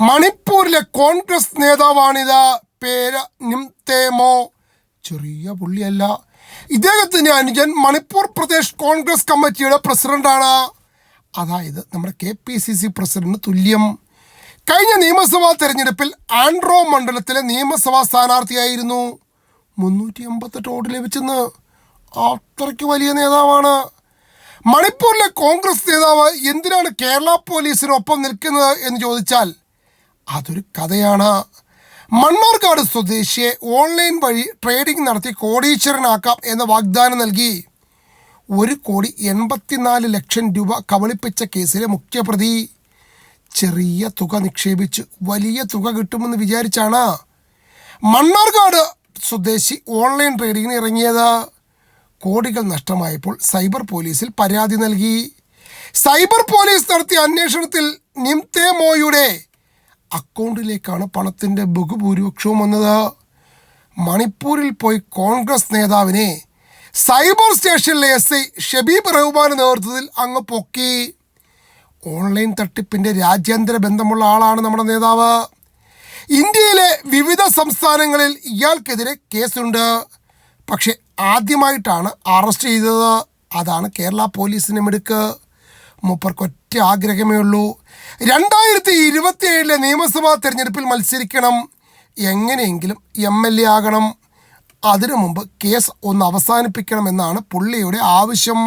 മണിപ്പൂരിലെ കോൺഗ്രസ് നേതാവാണിത് പേര് നിംതേമോ. ചെറിയ പുള്ളിയല്ല. ഇദ്ദേഹത്തിന്റെ അനുജൻ മണിപ്പൂർ പ്രദേശ് കോൺഗ്രസ് കമ്മിറ്റിയുടെ പ്രസിഡന്റാണ്. അതായത് നമ്മുടെ കെ പി സി സി പ്രസിഡന്റിന് തുല്യം. കഴിഞ്ഞ നിയമസഭാ തെരഞ്ഞെടുപ്പിൽ ആൻഡ്രോ മണ്ഡലത്തിലെ നിയമസഭാ സ്ഥാനാർത്ഥിയായിരുന്നു. മുന്നൂറ്റി എൺപത്തെട്ട് വോട്ട് ലഭിച്ചെന്ന്. അത്രയ്ക്ക് വലിയ നേതാവാണ്. മണിപ്പൂരിലെ കോൺഗ്രസ് നേതാവ് എന്തിനാണ് കേരള പോലീസിനൊപ്പം നിൽക്കുന്നത് എന്ന് ചോദിച്ചാൽ അതൊരു കഥയാണ്. മണ്ണാർക്കാട് സ്വദേശിയെ ഓൺലൈൻ വഴി ട്രേഡിംഗ് നടത്തി കോടീശ്വരനാക്കാം എന്ന വാഗ്ദാനം നൽകി. ഒരു കോടി എൺപത്തിനാല് ലക്ഷം രൂപ കബളിപ്പിച്ച കേസിലെ മുഖ്യപ്രതി. ചെറിയ തുക നിക്ഷേപിച്ച് വലിയ തുക കിട്ടുമെന്ന് വിചാരിച്ചാണ് മണ്ണാർക്കാട് സ്വദേശി ഓൺലൈൻ ട്രേഡിങ്ങിന് ഇറങ്ങിയത്. കോടികൾ നഷ്ടമായപ്പോൾ സൈബർ പോലീസിൽ പരാതി നൽകി. സൈബർ പോലീസ് നടത്തിയ അന്വേഷണത്തിൽ നിംതേമോയുടെ അക്കൗണ്ടിലേക്കാണ് പണത്തിന്റെ ബഹുഭൂരിപക്ഷവും വന്നത്. മണിപ്പൂരിൽ പോയി കോൺഗ്രസ് നേതാവിനെ സൈബർ സ്റ്റേഷനിലെ എസ് ഐ ഷബീബ് റഹ്മാന്റെ നേതൃത്വത്തിൽ അങ്ങ് പൊക്കി. ഓൺലൈൻ തട്ടിപ്പിന്റെ രാജ്യാന്തര ബന്ധമുള്ള ആളാണ് നമ്മുടെ നേതാവ്. ഇന്ത്യയിലെ വിവിധ സംസ്ഥാനങ്ങളിൽ ഇയാൾക്കെതിരെ കേസുണ്ട്. പക്ഷെ ആദ്യമായിട്ടാണ് അറസ്റ്റ് ചെയ്തത്. അതാണ് കേരള പോലീസിന്റെ മിടുക്ക്. മൂപ്പർക്കൊറ്റ ആഗ്രഹമേ ഉള്ളൂ രണ്ടായിരത്തി ഇരുപത്തി ഏഴിലെ നിയമസഭാ തെരഞ്ഞെടുപ്പിൽ മത്സരിക്കണം. എങ്ങനെയെങ്കിലും എം എൽ എ ആകണം. അതിനു മുമ്പ് കേസ് ഒന്ന് അവസാനിപ്പിക്കണമെന്നാണ് പുള്ളിയുടെ ആവശ്യം.